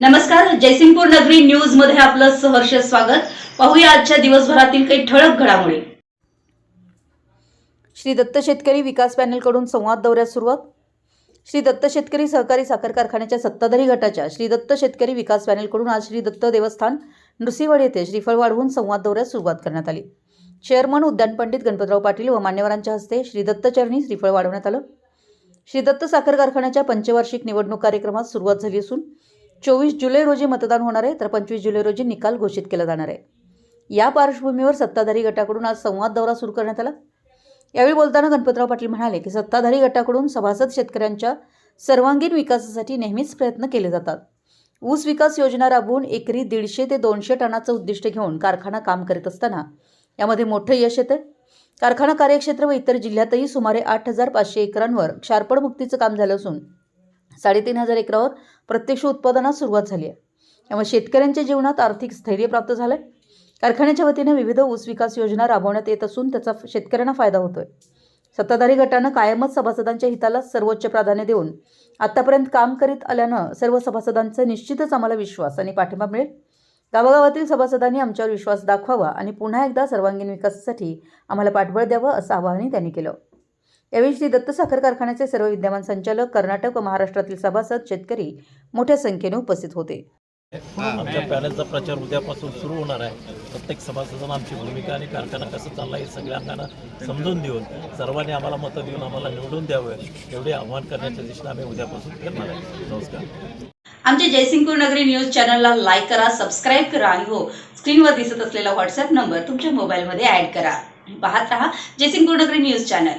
नमस्कार जयसिंगपूर नगरी न्यूजमध्ये आपलं सहर्ष स्वागत. पाहूया आजच्या दिवसभरातील काही ठळक घडामोडी. श्री दत्त शेतकरी विकास पॅनलकडून संवाद दौऱ्यास सुरुवात. श्री दत्त शेतकरी सहकारी साखर कारखान्याच्या सत्ताधारी गटाच्या श्री दत्त शेतकरी विकास पॅनलकडून आज श्री दत्त देवस्थान नृसिंहवाडी येथे श्रीफळ वाढवून संवाद दौऱ्यास सुरुवात करण्यात आली. चेअरमन उद्यान पंडित गणपतराव पाटील व मान्यवरांच्या हस्ते श्री दत्त चरणी श्रीफळ वाढवण्यात आलं. श्री दत्त साखर कारखान्याच्या पंचवार्षिक निवडणूक कार्यक्रमात सुरुवात झाली असून चोवीस जुलै रोजी मतदान होणार आहे तर पंचवीस जुलै रोजी निकाल घोषित केला जाणार आहे. या पार्श्वभूमीवर सत्ताधारी गटाकडून आज संवाद दौरा सुरू करण्यात आला. यावेळी बोलताना गणपतराव पाटील म्हणाले की सत्ताधारी गटाकडून सभासद शेतकऱ्यांच्या सर्वांगीण विकासासाठी नेहमीच प्रयत्न केले जातात. ऊस विकास योजना राबवून एकरी दीडशे ते दोनशे टनाचं उद्दिष्ट घेऊन कारखाना काम करत असताना यामध्ये मोठं यश येतं कारखाना कार्यक्षेत्र व इतर जिल्ह्यातही सुमारे आठ हजार पाचशे एकरांवर क्षारपणमुक्तीचं काम झालं असून साडेतीन हजार एकरावर प्रत्यक्ष उत्पादनास सुरुवात झाली आहे. त्यामुळे शेतकऱ्यांच्या जीवनात आर्थिक स्थैर्य प्राप्त झालं आहे कारखान्याच्या वतीने विविध ऊस विकास योजना राबवण्यात येत असून त्याचा शेतकऱ्यांना फायदा होतोय. सत्ताधारी गटानं कायमच सभासदांच्या हिताला सर्वोच्च प्राधान्य देऊन आतापर्यंत काम करीत आल्यानं सर्व सभासदांचा निश्चितच आम्हाला विश्वास आणि पाठिंबा मिळेल. गावागावातील सभासदांनी आमच्यावर विश्वास दाखवावा आणि पुन्हा एकदा सर्वांगीण विकासासाठी आम्हाला पाठबळ द्यावं असं आवाहनही त्यांनी केलं. यावेळी श्री दत्त साखर कारखान्याचे सर्व विद्यमान संचालक कर्नाटक व महाराष्ट्रातील सभासद शेतकरी मोठ्या संख्येने उपस्थित होते. आमच्या पॅनलचा प्रचार उद्यापासून सुरू होणार आहे. प्रत्येक सभासदांना आमची भूमिका आणि कारखाना कसं चालला हे सगळ्यांना समजून देऊन सर्वांनी आम्हाला मतं देऊन आम्हाला निवडून द्यावं एवढे आव्हान करण्याच्या दिशेने आम्ही उद्यापासून करणार आहे. नमस्कार. आमच्या जयसिंगपूर नगरी न्यूज चॅनलला लाईक करा सबस्क्राईब करा आणि हो स्क्रीनवर दिसत असलेला व्हॉट्सअप नंबर तुमच्या मोबाईलमध्ये ऍड करा. पाहत रहा जयसिंगपूर नगरी न्यूज चॅनल.